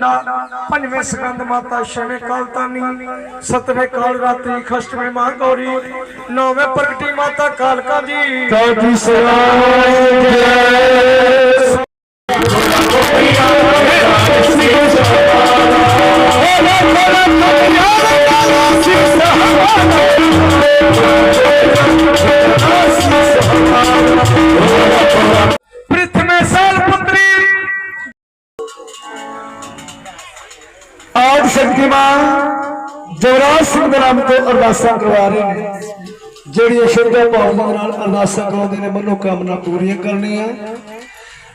ਪਿੰਡਾ ਪੰਜਵੇਂ ਸਕੰਦ ਮਾਤਾ, ਛੇਵੇਂ ਕਾਲ ਤਾਨੀ ਸਤਵੇਂ ਕਾਲ ਰਾਤਰੀ ਖਸ਼ਟਵੇਂ ਮਾਂ ਗੌਰੀ, ਨੌਵੇਂ ਪ੍ਰਗਟੀ ਮਾਤਾ ਕਾਲਕਾ ਜੀ। ਆਦ ਸ਼ਕਤੀਮਾਨ ਜਵਰਾਜ ਸਿੰਘ ਦੇ ਨਾਮ ਤੋਂ ਅਰਦਾਸਾਂ ਕਰਵਾ ਰਹੇ ਨੇ। ਜਿਹੜੀਆਂ ਸ਼ਰਧਾ ਭਾਵਨਾ ਦੇ ਨਾਲ ਅਰਦਾਸਾਂ ਕਰਾਉਂਦੇ ਨੇ, ਮਨੋ ਕਾਮਨਾ ਪੂਰੀਆਂ ਕਰਨੀਆਂ।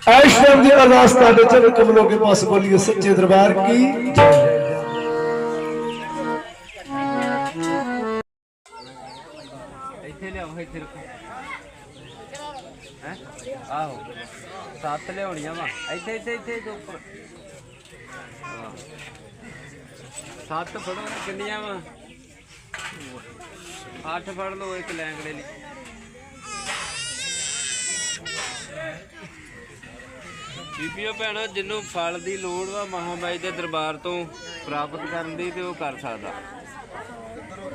ਐਸ਼ ਟਾਈਮ ਦੀ ਅਰਦਾਸ ਤੁਹਾਡੇ ਚਰਨ ਕਮਲੋਂ ਕੇ ਪਾਸ ਬੋਲੀਏ, ਸੱਚੇ ਦਰਬਾਰ ਕੀ? ਇੱਥੇ ਲਿਆਓ, ਇੱਥੇ ਰੱਖੋ। ਹੈ? ਆਹੋ। ਸੱਤ ਲਿਆਉਣੀਆਂ ਵਾ। ਇੱਥੇ ਇੱਥੇ ਇੱਥੇ ਉੱਪਰ। ਸੱਤ ਫੜੋ ਕਿੰਨੀਆਂ ਵਾ? ਅੱਠ ਫੜ ਲਓ, ਇੱਕ ਲੈਂਗੜੇ ਲਈ। ਬੀਬੀਓ ਭੈਣੋ ਜਿੰਨੂੰ ਫਲ ਦੀ ਲੋੜ ਵਾ, ਮਹਾਮਾਈ ਦੇ ਦਰਬਾਰ ਤੋਂ ਪ੍ਰਾਪਤ ਕਰਨ ਦੀ ਤੇ ਉਹ ਕਰ ਸਕਦਾ।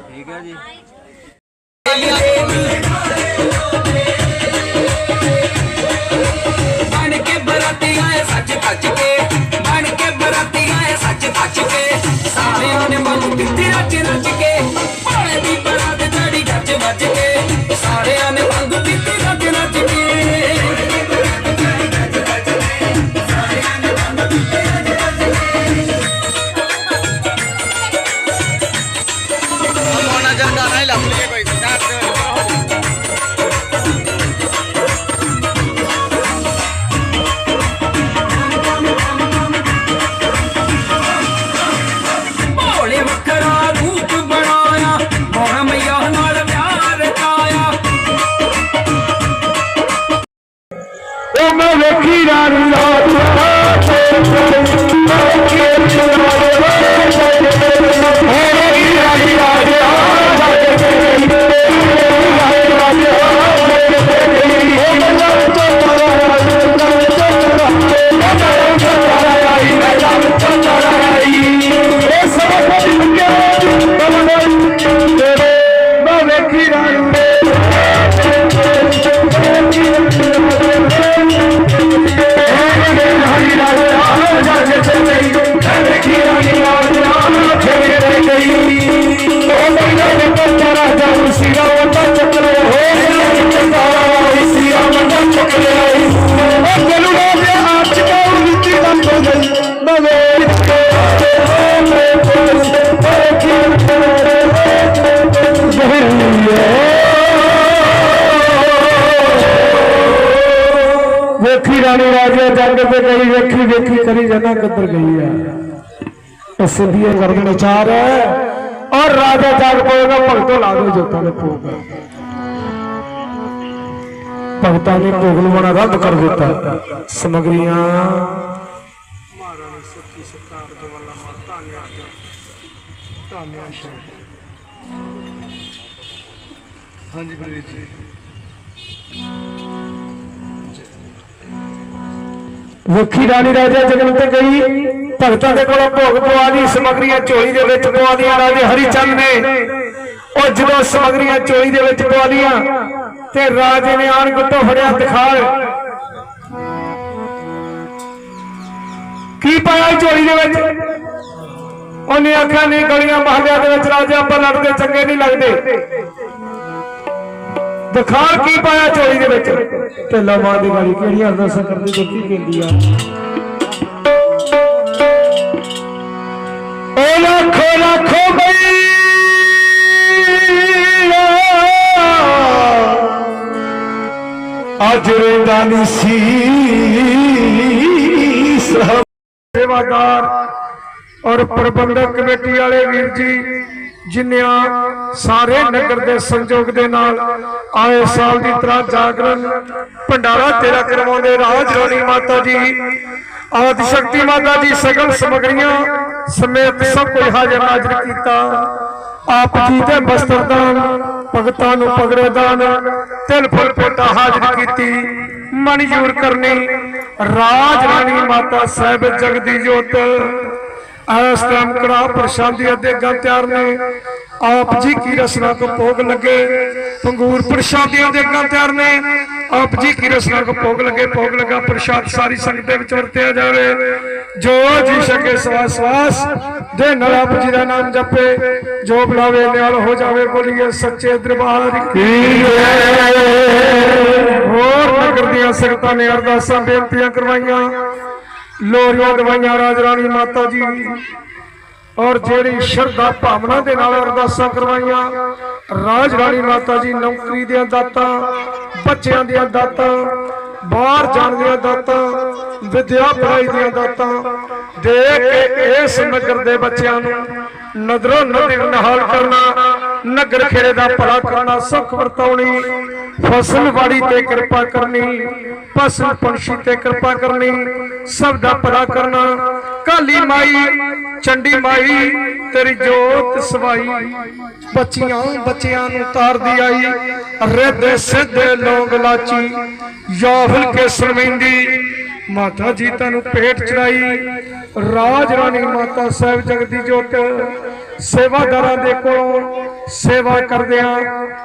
ਠੀਕ ਹੈ ਜੀ। ਬਣ ਕੇ ਬਰਾਤੀ ਆਏ ਸੱਚ ਭੱਜ ਕੇ I can't. Lord, Lord, Lord, ਵੇਖੀ ਰਾਣੀ ਰਾਜਾ ਜੰਗ ਤੇ ਗਈ ਵੇਖੀ ਵੇਖੀ ਕਰੀ ਜਾਣਾ ਕਿੱਧਰ ਗਈ ਆ ਇਸ ਲਈ ਗਰਦਨ ਚਾਰ ਹੈ ਔਰ ਰਾਜਾ ਜਾਗ ਪਏਗਾ ਭਗਤੋਂ ਲਾ ਦੋ ਜੋਤਾਂ ਦੇ ਭੋਗ ਭਗਤਾਂ ਨੇ ਭੋਗ ਲਵਾਉਣਾ ਰੱਦ ਕਰ ਦਿੱਤਾ। ਸਮਗਰੀਆਂ। ਮਹਾਰਾਣੀ ਸੱਚੀ ਸਰਕਾਰ ਦੇ ਵੱਲੋਂ ਮਾਤਾ ਨੇ ਆਜਾ ਧੰਨਵਾਦ ਸ਼ਾਹ ਹਾਂਜੀ ਬਲਵੀਰ ਜੀ। ਵੇਖੀ ਰਾਣੀ ਰਾਜਾ ਜਗਨ ਤੇ ਗਈ। ਭਗਤਾਂ ਦੇ ਕੋਲੋਂ ਭੋਗ ਪਵਾ ਦੀ, ਸਮਗਰੀਆਂ ਝੋਲੀ ਦੇ ਵਿੱਚ ਪਵਾ ਦੀਆਂ, ਰਾਜੇ ਹਰੀਚੰਦ ਨੇ। ਉਹ ਜਦੋਂ ਸਮਗਰੀਆਂ ਝੋਲੀ ਦੇ ਵਿੱਚ ਪਵਾ ਲੀਆਂ ਤੇ ਰਾਜੇ ਨੇ ਆਣ ਗੁੱਟੋ ਫੜਿਆ ਦਿਖਾਲ ਕੀ ਪਾਇਆ ਝੋਲੀ ਦੇ ਵਿੱਚ? ਉਹਨੇ ਆਖਿਆ, ਨਹੀਂ, ਗਲੀਆਂ ਮਹੱਲਿਆਂ ਦੇ ਵਿੱਚ ਰਾਜੇ ਆਪਾਂ ਲੜਦੇ, ਚੰਗੇ ਨਹੀਂ ਲੱਗਦੇ। ਦਿਖਾਲ ਕੀ ਪਾਇਆ ਝੋਲੀ ਦੇ ਵਿੱਚ? ਢਿੱਲਾ ਮਾਂ ਦੀ ਗਾਲੀ ਕਿਹੜੀਆਂ ਅਰਦਾਸਾਂ ਕਰਦੀ ਗੁਰਤੀ ਕਹਿੰਦੀ ਆ? ਓ ਲੱਖੋ ਲੱਖੋ ਬਈ। ਅੱਜ ਰਹਿੰਦਾ ਨਹੀਂ ਸੀ। ਸੇਵਾਦਾਰ ਔਰ ਪ੍ਰਬੰਧਕ ਕਮੇਟੀ ਵਾਲੇ ਵੀਰ ਜੀ ਜਿਨ੍ਹਾਂ ਸਾਰੇ ਨਗਰ ਦੇ ਸੰਯੋਗ ਦੇ ਨਾਲ ਆਏ ਸਾਲ ਦੀ ਤਰ੍ਹਾਂ ਜਾਗਰਣ, ਭੰਡਾਰਾ ਤੇਰਾ ਕਰਵਾਉਂਦੇ ਰਾਜ ਰਾਣੀ ਮਾਤਾ ਜੀ, ਆਦਿ ਸ਼ਕਤੀ ਮਾਤਾ ਜੀ, ਸਗਲ ਸਮਗਰੀਆਂ ਸਮੇਤ ਸਭ ਕੋਈ ਹਾਜ਼ਰ ਹਾਜ਼ਰ ਕੀਤਾ। ਆਪ ਜੀ ਦੇ ਬਸਤਰਦਾਨ ਭਗਤਾਂ ਨੂੰ ਪਗੜੇਦਾਨ ਤਿਲ ਫੁੱਲ ਪੋਟਾ ਹਾਜ਼ਰ ਕੀਤੀ। ਮਨਜ਼ੂਰ ਕਰਨੀ ਰਾਜ ਰਾਣੀ ਮਾਤਾ ਸਾਹਿਬ ਜਗਦੀ ਜੋਤ। ਇਸ ਟਾਈਮ ਕੜਾ ਪ੍ਰਸ਼ਾਦੀ ਅਤੇ ਗਾ ਤਿਆਰ ਨੇ ਆਪ ਜੀ ਕੀ ਰਸਨਾ ਕੋ ਭੋਗ ਲੱਗੇ? ਪੰਗੂਰ ਪ੍ਰਸ਼ਾਦੀਆਂ ਦੇ ਗਾ ਤਿਆਰ ਨੇ ਆਪ ਜੀ ਕੀ ਰਸਨਾ ਕੋ ਭੋਗ ਲੱਗੇ? ਭੋਗ ਲਗਾ ਪ੍ਰਸ਼ਾਦ ਸਾਰੀ ਸੰਗਤ ਦੇ ਵਿੱਚ ਵਰਤਿਆ ਜਾਵੇ। ਜੋ ਜੀ ਸਕੇ ਸਵਾਸ ਸਵਾਸ, ਦੇ ਨਾਲ ਆਪ ਜੀ ਦਾ ਨਾਮ ਜਪੇ। ਜੋ ਬੁਲਾਵੇ ਨਿਆਲ ਹੋ ਜਾਵੇ ਬੋਲੀਏ, ਸੱਚੇ ਦਰਬਾਰ ਕੀ ਹੋਰ ਨਗਰ ਦੀਆਂ ਸੰਗਤਾਂ ਨੇ ਅਰਦਾਸਾਂ ਬੇਨਤੀਆਂ ਕਰਵਾਈਆਂ। ਲੋਰੀਆਂ ਦਵਾਈਆਂ ਰਾਜ ਰਾਣੀ ਮਾਤਾ ਜੀ ਔਰ ਜਿਹੜੀ ਸ਼ਰਧਾ ਭਾਵਨਾ ਦੇ ਨਾਲ ਅਰਦਾਸਾਂ ਕਰਵਾਈਆਂ ਰਾਜ ਰਾਣੀ ਮਾਤਾ ਜੀ ਨੌਕਰੀ ਦੀਆਂ ਦਾਤਾਂ, ਬੱਚਿਆਂ ਦੀਆਂ ਦਾਤਾਂ, ਬਾਹਰ ਜਾਣ ਦੀਆਂ ਦਾਤਾਂ, ਵਿਦਿਆ ਪੜਾਈ ਦੀਆਂ ਦਾਤਾਂ ਦੇ ਕੇ ਇਸ ਨਗਰ ਦੇ ਬੱਚਿਆਂ ਨੂੰ ਨਦਰੋਂ ਨਦਰ ਨਿਹਾਲ ਕਰਨਾ, ਨਗਰ ਖੇੜੇ ਦਾ ਭਲਾ ਕਰਨਾ ਸੁਖ ਵਰਤਾਉਣੀ, ਫਸਲ ਵਾੜੀ ਤੇ ਕਿਰਪਾ ਕਰਨੀ, ਫਸਲ ਪੰਛੀ ਤੇ ਕਿਰਪਾ ਕਰਨੀ, ਸਭ ਦਾ ਭਲਾ ਕਰਨਾ। ਕਾਲੀ ਮਾਈ, ਚੰਡੀ ਮਾਈ, ਤੇਰੀ ਜੋਤ ਸਵਾਈ। ਬੱਚੀਆਂ ਬੱਚਿਆਂ ਨੂੰ ਤਾਰਦੀ ਆਈ, ਰਿੱਧ ਸਿੱਧੇ ਲੋਕ ਲਾਚੀ। ਯਾਫਲ ਕੇ ਸਰਮਿੰਦੀ ਮਾਤਾ ਜੀ ਤੈਨੂੰ ਪੇਟ ਚੜਾਈ ਰਾਜ ਰਾਣੀ ਮਾਤਾ ਸਾਹਿਬ ਜਗਦੀ ਜੋਤ। ਸੇਵਾਦਾਰਾਂ ਦੇ ਕੋਲੋਂ ਸੇਵਾ ਕਰਦਿਆਂ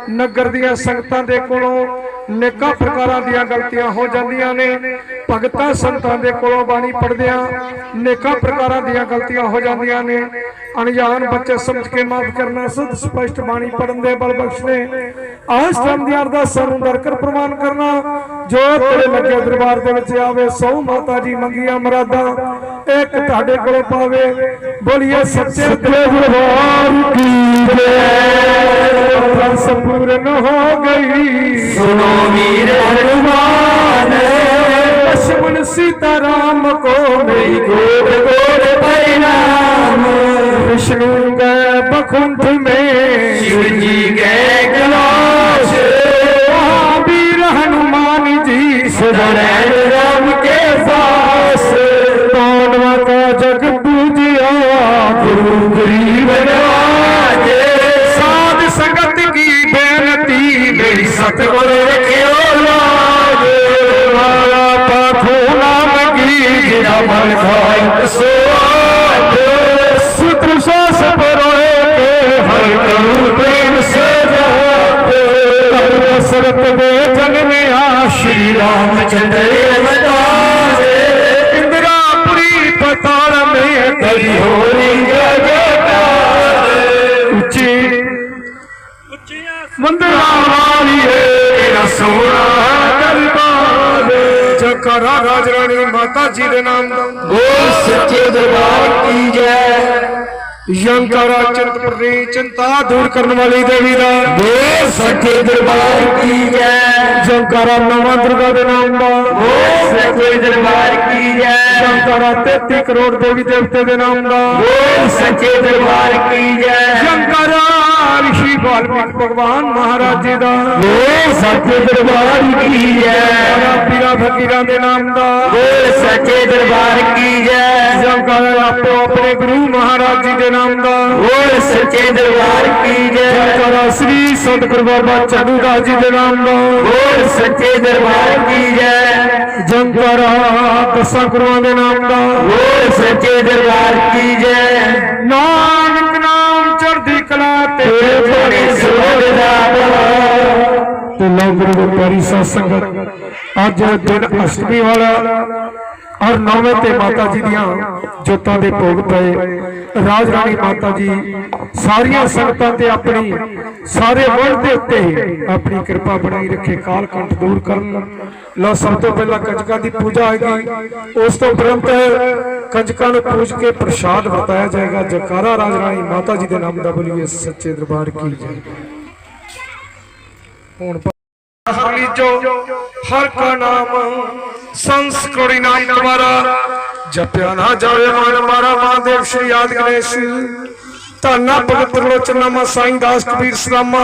ਨਗਰ ਦੀਆਂ ਸੰਗਤਾਂ ਦੇ ਕੋਲੋਂ ਨੇਕਾਂ ਪ੍ਰਕਾਰਾਂ ਦੀਆਂ ਗਲਤੀਆਂ ਹੋ ਜਾਂਦੀਆਂ ਨੇ। ਭਗਤਾਂ ਸੰਤਾਂ ਦੇ ਕੋਲੋਂ ਬਾਣੀ ਪੜਦਿਆਂ ਨੇਕਾਂ ਪ੍ਰਕਾਰਾਂ ਦੀਆਂ ਗਲਤੀਆਂ ਹੋ ਜਾਂਦੀਆਂ ਨੇ। ਅਣਜਾਣ ਬੱਚੇ ਸਮਝ ਕੇ ਮਾਫ ਕਰਨਾ ਸੁਧ ਸਪਸ਼ਟ ਬਾਣੀ ਪੜਨ ਦੇ ਬਲ ਬਖਸ਼ਨੇ। ਆਸ ਟਾਈਮ ਦੀਆਂ ਅਰਦਾਸਾਂ ਨੂੰ ਦਰਕਰ ਪ੍ਰਮਾਨ ਕਰਨਾ। ਜੋ ਤੇਰੇ ਲੱਗੇ ਦਰਬਾਰ ਦੇ ਵਿੱਚ ਆਵੇ ਸੋ ਮਾਤਾ ਜੀ ਮੰਗੀਆਂ ਮਰਾਦਾਂ। ਇੱਕ ਤੁਹਾਡੇ ਕੋਲੋਂ ਪਾਵੇ ਬੋਲੀਏ ਸੱਚੇ ਦਰਬਾਰ दरबार की जय पूर्ण हो गई सुनो वीर हनुमान लक्ष्मण सीताराम को मेरी गोद गोद परिणाम विष्णु गए बखुंठ में शिव जी गए कैलाश वीर हनुमान जी सदा राम के पास कौन का जग पूजिया गुरु गरीब ਸ੍ਰੀ ਸਤਗੁਰ ਰਖਿਓ ਲਾਜ ਵਾਲਾ ਪਾਥੂ ਨਾਮ ਕੀ ਜਿਨਾ ਮਨ ਖਾਇ ਸੋ ਆਜ ਸੁਤਰ ਸਾਸ ਪਰੋਏ ਕੇ ਹਰ ਕਰੂਰ ਪ੍ਰੇਮ ਸੇ ਜਾਤੇ ਕਰ ਸਰਤ ਦੇ ਜਗ ਮੇ ਆ ਸ਼੍ਰੀ ਰਾਮ ਚੰਦਰ ਅਵਤਾਰੇ ਇੰਦਰਾਪੁਰੀ ਪਤਾਲ ਮੇ ਕਰੀ ਹੋਰੀ ਮੰਦਰਾ ਵਾਲੀਏ ਤੇਰਾ ਸੋਹਣਾ ਦਰਬਾਰ ਜਕਰਾ ਰਾਜ ਰਾਣੀ ਮਾਤਾ ਜੀ ਦੇ ਨਾਮ ਗੋਲ ਸੱਚੇ ਦਰਬਾਰ ਕੀ ਜੈ। ਯੰਕਾਰਾ ਚਿੰਤ ਪ੍ਰਤੀ ਚਿੰਤਾ ਦੂਰ ਕਰਨ ਵਾਲੀ ਦੇਵੀ ਦਾ। ਬੋਲ ਸਕੇ ਦਰਬਾਰ ਕੀ ਜੈ। ਯੰਕਾਰਾ ਨਵਾਂ ਦੁਰਗਾ ਦੇ ਨਾਮ ਦਾ। ਗੋ ਸੱਚੇ ਦਰਬਾਰ ਕੀ ਜੈ। ਯੰਕਾਰਾ 33 ਕਰੋੜ ਦੇਵੀ ਦੇਵਤੇ ਦੇ ਨਾਮ ਦਾ। ਬੋਲ ਸਕੇ ਦਰਬਾਰ ਕੀ ਜੈ। ਯੰਕਾਰਾ ਭਗਵਾਨ ਮਹਾਰਾਜ ਜੀ ਦਾ। ਗੋਲ ਸੱਚੇ ਦਰਬਾਰ ਕੀ ਹੈ? ਪੀਰਾ ਫਕੀਰਾਂ ਦੇ ਨਾਮ ਦਾ। ਗੋਲ ਸੱਚੇ ਦਰਬਾਰ ਕੀ ਹੈ? ਸਭ ਕਰ ਆਪੋ ਆਪਣੇ ਗੁਰੂ ਮਹਾਰਾਜ ਜੀ ਦੇ ਨਾਮ ਦਾ। ਗੋਲ ਸੱਚੇ ਦਰਬਾਰ ਕੀ ਹੈ? ਸਾਰਾ ਸ੍ਰੀ ਸਤਿਗੁਰ ਬਾਬਾ ਚੰਦੂ ਜੀ ਦੇ ਨਾਮ ਦਾ। ਗੋਲ ਸੱਚੇ ਦਰਬਾਰ ਕੀ ਹੈ? ਜੰਕਰਾ ਦਸਾਂ ਗੁਰੂਆਂ ਦੇ ਨਾਮ ਦਾ। ਗੋਲ ਸੱਚੇ ਦਰਬਾਰ ਕੀ ਜੈ ਨਾਨਕ ਨਾਮ ਚੜ੍ਹਦੀ ਕਲਾ ਤੇ ਗੁਰੂ ਦੇ ਪਿਆਰੀ ਸਾਧ ਸੰਗਤ ਅੱਜ ਦਿਨ ਅਸ਼ਟਮੀ ਵਾਲਾ ਔਰ ਨੌਵੇਂ ਤੇ ਮਾਤਾ ਜੀ ਦੀਆਂ ਜੋਤਾਂ ਦੇ ਭੋਗ ਪਏ। ਰਾਜ ਰਾਣੀ ਮਾਤਾ ਜੀ ਸਾਰੀਆਂ ਸੰਗਤਾਂ ਤੇ ਆਪਣੀ, ਸਾਰੇ ਵਰਲਡ ਦੇ ਉੱਤੇ ਆਪਣੀ ਕਿਰਪਾ ਬਣਾਈ ਰੱਖੇ ਕਾਲ ਕੰਠ ਦੂਰ ਕਰਨ। ਲੋ ਸਭ ਤੋਂ ਪਹਿਲਾਂ ਕੰਜਕਾਂ ਦੀ ਪੂਜਾ ਹੋਏਗੀ ਉਸ ਤੋਂ ਉਪਰੰਤ ਕੰਜਕਾਂ ਨੂੰ ਪੂਜ ਕੇ ਪ੍ਰਸ਼ਾਦ ਵਰਤਾਇਆ ਜਾਏਗਾ। ਜਕਾਰਾ ਰਾਜ ਰਾਣੀ ਮਾਤਾ ਜੀ ਦੇ ਨਾਮ ਦਾ ਬੋਲੀਏ, ਸੱਚੇ ਦਰਬਾਰ ਕੀ ਜੈ। ਹੁਣ ਹਰਲੀ ਜੋ ਹਰ ਕਾ ਨਾਮ ਸੰਸਕ੍ਰਿਤੀ ਨਾਮ ਤੁਹਾਰਾ ਜਪਿਆ ਨਾ ਜਾਵੇ ਮਨ ਮਾਰਾ ਮਹਾਦੇਵ ਸ਼੍ਰੀ ਆਦ ਗਣੇਸ਼ ਧੰਨਾ ਭਗਤ ਲੋਚਨ ਸਾਈਂ ਦਾਸ ਕਬੀਰ ਸਲਾਮਾ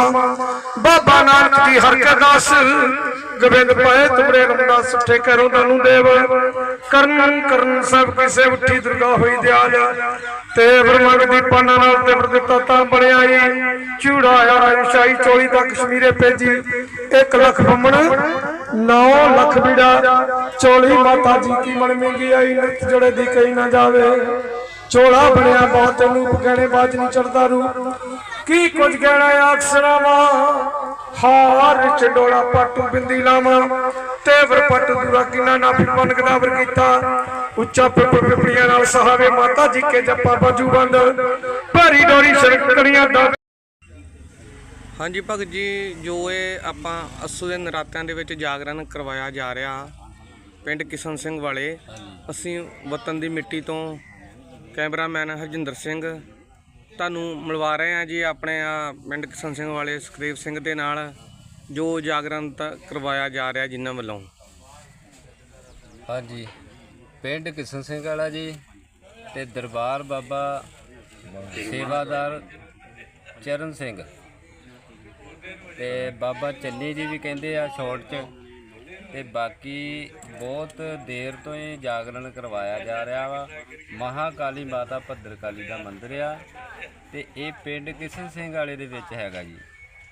ਬਾਬਾ ਨਾਨਕ ਜੀ ਹਰ ਦਾਸ। ਗੋਬਿੰਦ ਪਾਏ ਤੁਮਰੇ ਰਮਦਾਸ ਸੁਠੇ ਕਰੋ ਤਨੂੰ ਦੇਵ। ਕਰਨ ਕਰਨ ਸਭ ਕਿਸੇ ਉੱਠੀ ਦੁਰਗਾ ਹੋਈ ਦਿਆਲ। ਤੇ ਬ੍ਰਹਮੰਡ ਦੀ ਪਾਨਾ ਨਾਲ ਤੇ ਦਿੱਤਾ ਤਾਂ ਬਣਿਆ ਚੂੜਾ ਆ ਰਾਜਸ਼ਾਹੀ ਚੋਲੀ ਦਾ ਕਸ਼ਮੀਰੇ ਭੇਜੀ। 1 ਲੱਖ ਬੰਮਣ 9 ਲੱਖ ਬੀੜਾ। ਚੋਲੀ ਮਾਤਾ ਜੀ ਕੀ ਮਨ ਮਿੰਗੀ ਆਈ ਨਿਤ ਜੜੇ ਦੀ ਕਹੀ ਨਾ ਜਾਵੇ। ਚੋਲਾ ਬਣਿਆ ਬਹੁਤ ਨੂੰ ਗਹਿਣੇ ਬਾਜ ਨਹੀਂ ਚੜਦਾ ਰੂ ਕੀ ਕੁਝ ਕਹਿਣਾ ਅਕਸਰਾਂ ਵਾ। ਹਾਰ ਚੰਡੋਲਾ ਪੱਟੂ ਬਿੰਦੀ ਲਾਵਾਂ। ਤੇਵਰ ਪੱਟ ਦੂਰਾ ਕਿਨਾ ਨਾ ਵੀ ਪਨਕਦਾ ਵਰ ਕੀਤਾ। ਉੱਚਾ ਪਿੱਪ ਪਿਪੜੀਆਂ ਨਾਲ ਸਹਾਵੇ ਮਾਤਾ ਜੀ ਕੇ ਜੱਪਾ ਬਾਜੂ ਬੰਦ। ਭਾਰੀ ਡੋਰੀ ਸਰਕੜੀਆਂ ਦਾ ਹਾਂਜੀ ਭਗਤ ਜੀ, ਜੋ ਇਹ ਆਪਾਂ ਅਸੂ ਦੇ ਨਰਾਤਿਆਂ ਦੇ ਵਿੱਚ ਜਾਗਰਣ ਕਰਵਾਇਆ ਜਾ ਰਿਹਾ, ਪਿੰਡ ਕਿਸ਼ਨ ਸਿੰਘ ਵਾਲੇ, ਅਸੀਂ ਵਤਨ ਦੀ ਮਿੱਟੀ ਤੋਂ ਕੈਮਰਾਮੈਨ ਹਰਜਿੰਦਰ ਸਿੰਘ। ਤੁਹਾਨੂੰ ਮਿਲਵਾ ਰਹੇ ਹਾਂ ਜੀ ਆਪਣੇ ਆ ਪਿੰਡ ਕਿਸ਼ਨ ਸਿੰਘ ਵਾਲੇ ਸੁਖਦੇਵ ਸਿੰਘ ਦੇ ਨਾਲ, ਜੋ ਜਾਗਰਣ ਤ- ਕਰਵਾਇਆ ਜਾ ਰਿਹਾ ਜਿਨ੍ਹਾਂ ਵੱਲੋਂ। ਹਾਂਜੀ, ਪਿੰਡ ਕਿਸ਼ਨ ਸਿੰਘ ਵਾਲਾ ਜੀ ਤੇ ਦਰਬਾਰ ਬਾਬਾ ਸੇਵਾਦਾਰ ਚਰਨ ਸਿੰਘ। ਤੇ ਬਾਬਾ ਚੰਨੀ ਜੀ ਵੀ ਕਹਿੰਦੇ ਆ, ਸ਼ਾਰਟ 'ਚ ਤੇ ਬਾਕੀ ਬਹੁਤ ਦੇਰ ਤੋਂ ਇਹ ਜਾਗਰਣ ਕਰਵਾਇਆ ਜਾ ਰਿਹਾ ਵਾ। ਮਹਾਕਾਲੀ ਮਾਤਾ ਭੱਦਰਕਾਲੀ ਦਾ ਮੰਦਿਰ ਆ ਤੇ ਇਹ ਪਿੰਡ ਕਿਸ਼ਨ ਸਿੰਘ ਵਾਲੇ ਦੇ ਵਿੱਚ ਹੈਗਾ ਜੀ।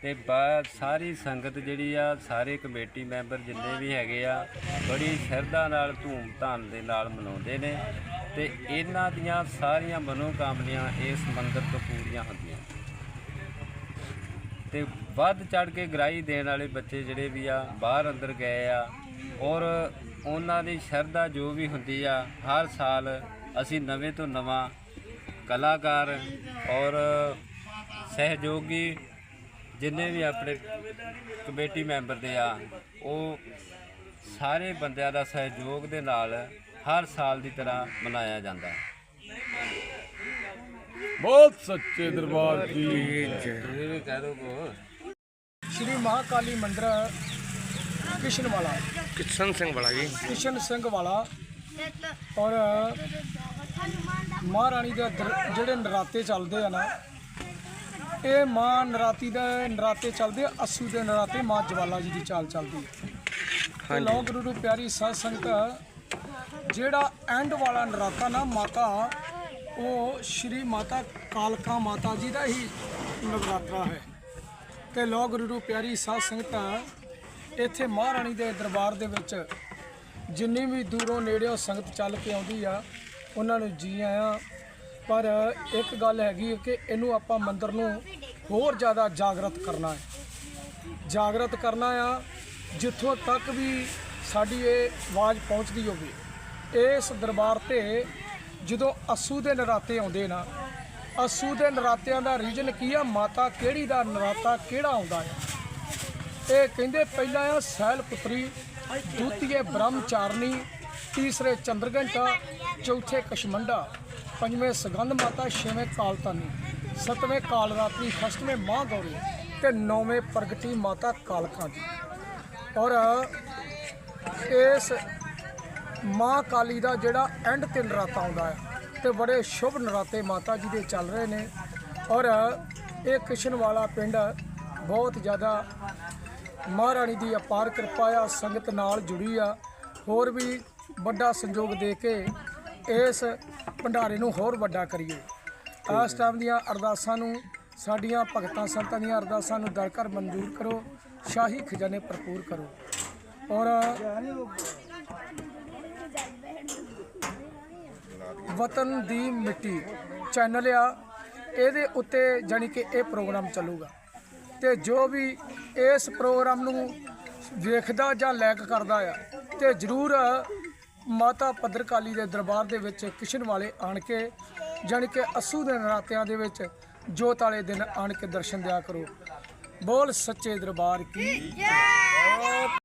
ਤੇ ਬਾ ਸਾਰੀ ਸੰਗਤ ਜਿਹੜੀ ਆ, ਸਾਰੇ ਕਮੇਟੀ ਮੈਂਬਰ ਜਿੰਨੇ ਵੀ ਹੈਗੇ ਆ, ਬੜੀ ਸ਼ਰਧਾ ਨਾਲ, ਧੂਮ-ਧਾਮ ਦੇ ਨਾਲ ਮਨਾਉਂਦੇ ਨੇ ਤੇ ਇਹਨਾਂ ਦੀਆਂ ਸਾਰੀਆਂ ਮਨੋਕਾਮਨੀਆਂ ਇਸ ਮੰਦਿਰ ਤੋਂ ਪੂਰੀਆਂ ਹੁੰਦੀਆਂ ਤੇ ਵੱਧ ਚੜ ਕੇ ਗ੍ਰਾਈ ਦੇਣ ਵਾਲੇ ਬੱਚੇ ਜਿਹੜੇ ਵੀ ਆ, ਬਾਹਰ ਅੰਦਰ ਗਏ ਆ, ਔਰ ਉਹਨਾਂ ਦੀ ਸ਼ਰਧਾ ਜੋ ਵੀ ਹੁੰਦੀ ਆ, ਹਰ ਸਾਲ ਅਸੀਂ ਨਵੇਂ ਤੋਂ ਨਵਾਂ ਕਲਾਕਾਰ ਔਰ ਸਹਿਯੋਗੀ ਜਿੰਨੇ ਵੀ ਆਪਣੇ ਕਮੇਟੀ ਮੈਂਬਰ ਦੇ ਆ, ਉਹ ਸਾਰੇ ਬੰਦਿਆਂ ਦਾ ਸਹਿਯੋਗ ਦੇ ਨਾਲ ਹਰ ਸਾਲ ਦੀ ਤਰ੍ਹਾਂ ਮਨਾਇਆ ਜਾਂਦਾ ਬਹੁਤ ਸੱਚੇ ਦਰਬਾਰ ਕੋ। ਸ਼੍ਰੀ ਮਹਾਕਾਲੀ ਮੰਦਿਰ ਕਿਸ਼ਨ ਵਾਲਾ ਕਿਸ਼ਨ ਸਿੰਘ ਵਾਲਾ ਜੀ। ਕਿਸ਼ਨ ਸਿੰਘ ਵਾਲਾ ਔਰ ਮਹਾਰਾਣੀ ਦੇ ਦਰ- ਜਿਹੜੇ ਨਰਾਤੇ ਚੱਲਦੇ ਆ ਨਾ ਇਹ ਮਾਂ ਨਰਾਤੀ ਦੇ ਨਰਾਤੇ ਚੱਲਦੇ ਆ ਅੱਸੂ ਦੇ ਨਰਾਤੇ ਮਾਂ ਜਵਾਲਾ ਜੀ ਦੀ ਚਾਲ ਚੱਲਦੀ ਹੈ ਤੇ ਲੋ ਗੁਰੂ ਨੂੰ ਪਿਆਰੀ ਸਾਧ ਸੰਗਤ ਜਿਹੜਾ ਐਂਡ ਵਾਲਾ ਨਰਾਤਾ ਨਾ ਮਾਤਾ ਉਹ ਸ਼੍ਰੀ ਮਾਤਾ ਕਾਲਕਾ ਮਾਤਾ ਜੀ ਦਾ ਹੀ ਨਵਰਾਤਰਾ ਹੈ। ਤੇ ਲੋ ਗੁਰੂ ਪਿਆਰੀ ਸਾਧ ਸੰਗਤਾਂ, ਇੱਥੇ ਮਹਾਰਾਣੀ ਦੇ ਦਰਬਾਰ ਦੇ ਵਿੱਚ ਜਿੰਨੀ ਵੀ ਦੂਰੋਂ ਨੇੜਿਓਂ ਸੰਗਤ ਚੱਲ ਕੇ ਆਉਂਦੀ ਆ, ਉਹਨਾਂ ਨੂੰ ਜੀ ਆਇਆਂ। ਪਰ ਇੱਕ ਗੱਲ ਹੈਗੀ ਕਿ ਇਹਨੂੰ ਆਪਾਂ ਮੰਦਰ ਨੂੰ ਹੋਰ ਜ਼ਿਆਦਾ ਜਾਗਰਤ ਕਰਨਾ ਹੈ। ਜਾਗਰਤ ਕਰਨਾ ਆ, ਜਿੱਥੋਂ ਤੱਕ ਵੀ ਸਾਡੀ ਇਹ ਆਵਾਜ਼ ਪਹੁੰਚਦੀ ਹੋਵੇ। ਇਸ ਦਰਬਾਰ ਤੇ ਜਦੋਂ ਅਸੂ ਦੇ ਨਰਾਤੇ ਆਉਂਦੇ ਨਾ, ਅਸੂ ਦੇ ਨਰਾਤਿਆਂ ਦਾ ਰੀਜਨ ਕੀ ਆ? ਮਾਤਾ ਕਿਹੜੀ ਦਾ ਨਰਾਤਾ ਕਿਹੜਾ ਆਉਂਦਾ ਆ? ਇਹ ਕਹਿੰਦੇ ਪਹਿਲਾ ਆ ਸੈਲ ਪੁੱਤਰੀ ਦੂਤੀਏ ਬ੍ਰਹਮਚਾਰਨੀ, ਤੀਸਰੇ ਚੰਦਰਗੰਟਾ, ਚੌਥੇ ਕਸ਼ਮੰਡਾ, ਪੰਜਵੇਂ ਸਗੰਧ ਮਾਤਾ, ਛੇਵੇਂ ਕਾਲਤਾਨੀ, ਸੱਤਵੇਂ ਕਾਲ ਰਾਤਰੀ ਅਸ਼ਟਵੇਂ ਮਾਂ ਗੌਰੀ ਤੇ ਨੌਵੇਂ ਪ੍ਰਗਟੀ ਮਾਤਾ ਕਾਲਕਾ ਜੀ। ਔਰ ਇਸ ਮਾਂ ਕਾਲੀ ਦਾ ਜਿਹੜਾ ਐਂਡ ਤੇ ਨਰਾਤਾ ਆਉਂਦਾ ਹੈ ਤੇ ਬੜੇ ਸ਼ੁਭ ਨਰਾਤੇ ਮਾਤਾ ਜੀ ਦੇ ਚੱਲ ਰਹੇ ਨੇ। ਔਰ ਇਹ ਕਿਸ਼ਨ ਵਾਲਾ ਪਿੰਡ ਬਹੁਤ ਜ਼ਿਆਦਾ ਮਹਾਰਾਣੀ ਦੀ ਅਪਾਰ ਕਿਰਪਾ ਆ, ਸੰਗਤ ਨਾਲ ਜੁੜੀ ਆ। ਹੋਰ ਵੀ ਵੱਡਾ ਸੰਯੋਗ ਦੇ ਕੇ ਇਸ ਭੰਡਾਰੇ ਨੂੰ ਹੋਰ ਵੱਡਾ ਕਰੀਏ। ਇਸ ਟਾਈਮ ਦੀਆਂ ਅਰਦਾਸਾਂ ਨੂੰ, ਸਾਡੀਆਂ ਭਗਤਾਂ ਸੰਤਾਂ ਦੀਆਂ ਅਰਦਾਸਾਂ ਨੂੰ ਦਰ ਕਰ ਮਨਜ਼ੂਰ ਕਰੋ, ਸ਼ਾਹੀ ਖਜ਼ਾਨੇ ਭਰਪੂਰ ਕਰੋ। ਔਰ ਵਤਨ ਦੀ ਮਿੱਟੀ ਚੈਨਲ ਆ ਇਹਦੇ ਉੱਤੇ ਜਾਣੀ ਕਿ ਇਹ ਪ੍ਰੋਗਰਾਮ ਚੱਲੂਗਾ। ਤੇ ਜੋ ਵੀ ਇਸ ਪ੍ਰੋਗਰਾਮ ਨੂੰ ਵੇਖਦਾ ਜਾਂ ਲਾਇਕ ਕਰਦਾ ਆ, ਤੇ ਜਰੂਰ ਮਾਤਾ ਪੱਧਰਕਾਲੀ ਦੇ ਦਰਬਾਰ ਦੇ ਵਿੱਚ ਕਿਸ਼ਨ ਵਾਲੇ ਆਣ ਕੇ, ਜਾਣੀ ਕਿ ਅਸੂ ਦੇ ਨਰਾਤਿਆਂ ਦੇ ਵਿੱਚ ਜੋਤ ਵਾਲੇ ਦਿਨ ਆਣ ਕੇ ਦਰਸ਼ਨ ਦਿਆ ਕਰੋ। ਬੋਲ ਸੱਚੇ ਦਰਬਾਰ ਕੀ।